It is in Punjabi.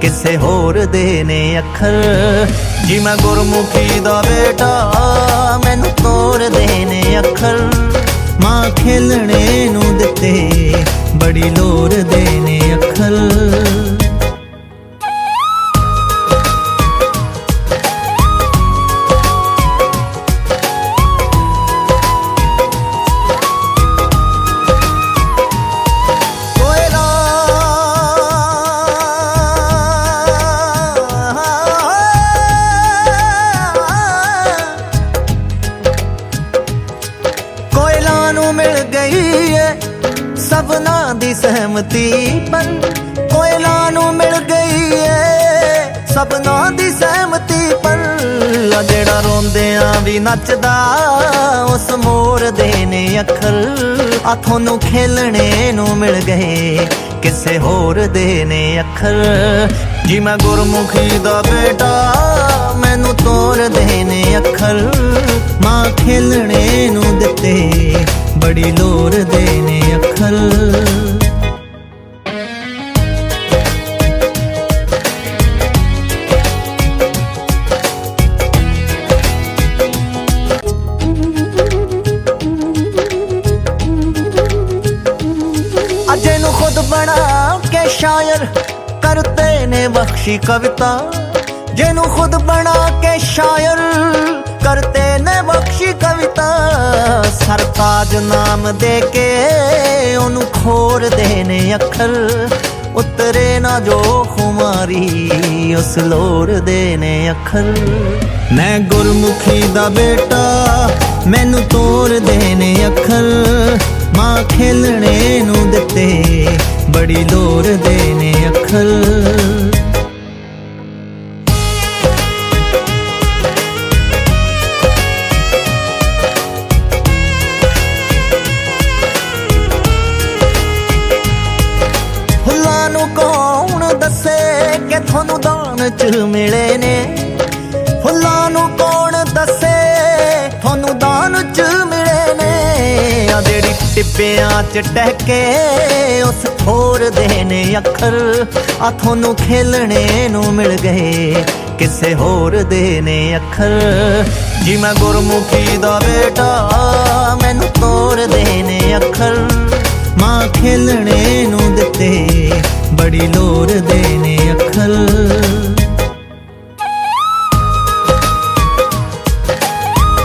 ਕਿਸੇ ਹੋਰ ਦੇ ਨੇ ਅੱਖਰ? ਜੀ ਮੈਂ ਗੁਰਮੁਖੀ ਦਾ ਬੇਟਾ, ਮੈਨੂੰ ਤੋਰਦੇ ਨੇ ਅੱਖਰ। ਮਾਂ ਖੇਲਣੇ ਏ ਸਭਨਾ ਦੀ ਸਹਿਮਤੀ, ਪਰ ਕੋਇਲਾ ਨੂੰ ਮਿਲ ਗਈ ਏ ਸਭਨਾ ਦੀ ਸਹਿਮਤੀ, ਪਰ ਜਿਹੜਾ ਰੋਂਦਿਆਂ ਵੀ ਨੱਚਦਾ, ਉਸ ਮੋਰ ਦੇ ਨੇ ਅੱਖਰ ਆ ਤੁਹਾਨੂੰ ਖੇਲਣੇ ਨੂੰ ਮਿਲ ਗਏ। ਕਿਸੇ ਹੋਰ ਦੇ ਨੇ ਅੱਖਰ, ਜੀ ਮੈਂ ਗੁਰਮੁਖੀ ਦਾ ਬੇਟਾ, ਮੈਨੂੰ ਤੋਰ ਦੇ ਨੇ ਅੱਖਰ। ਮਾਂ ਖੇਲਣੇ ਬੜੀ ਲੋਰ ਦੇ ਨੇ ਅੱਖਰ। ਅਜੇ ਨੂੰ ਖੁਦ ਬਣਾ ਕੇ ਸ਼ਾਇਰ ਕਰਤੇ ਨੇ ਬਖਸ਼ੀ ਕਵਿਤਾ। ਜਿਹਨੂੰ ਖੁਦ ਬਣਾ ਕੇ ਸ਼ਾਇਰ ਕਰਤੇ ਨੇ ਬਖਸ਼ੀ ਕਵਿਤਾ। ਸਰਤਾਜ ਨਾਮ ਦੇ ਕੇ ਉਹਨੂੰ ਖੋਰਦੇ ਨੇ ਅੱਖਰ। ਉਤਰੇ ਨਾ ਜੋ ਖੁਮਾਰੀ, ਉਸ ਲੋਰ ਦੇ ਨੇ ਅੱਖਰ। ਮੈਂ ਗੁਰਮੁਖੀ ਦਾ ਬੇਟਾ, ਮੈਨੂੰ ਤੋਰਦੇ ਨੇ ਅੱਖਰ। ਮਾਂ ਖੇਲਣੇ ਨੂੰ ਦਿੱਤੇ, ਬੜੀ ਲੋਰ ਦੇ ਨੇ ਅੱਖਰ। ਫੁੱਲਾਂ ਕੌਣ ਦੱਸੇ ਕਿ ਤੁਹਾਨੂੰ ਦਾਨ ਚ ਮਿਲੇ ਨੇ? ਫੁੱਲਾਂ ਨੂੰ ਕੌਣ ਦੱਸੇ? ਤੁਹਾਨੂੰ ਦਾਨ ਚ ਮਿਲੇ ਨੇ? ਆ ਜਿਹੜੀ ਟਿੱਬਿਆਂ ਚ ਟਹਿਕੇ, ਉਸ ਹੋਰ ਦੇ ਨੇ ਅੱਖਰ। ਆ ਤੁਹਾਨੂੰ ਖੇਲਣੇ ਨੂੰ ਮਿਲ ਗਏ, ਕਿਸੇ ਹੋਰ ਦੇ ਨੇ ਅੱਖਰ। ਜੀ ਮੈਂ ਗੁਰਮੁਖੀ ਦਾ ਬੇਟਾ, ਮੈਨੂੰ ਤੋਰਦੇ ਨੇ ਅੱਖਰ। ਮਾਂ ਖੇਲਣੇ ਨੂੰ ਦਿੱਤੇ படி ਲੋਰ ਦੇਨੇ ਅੱਖਲ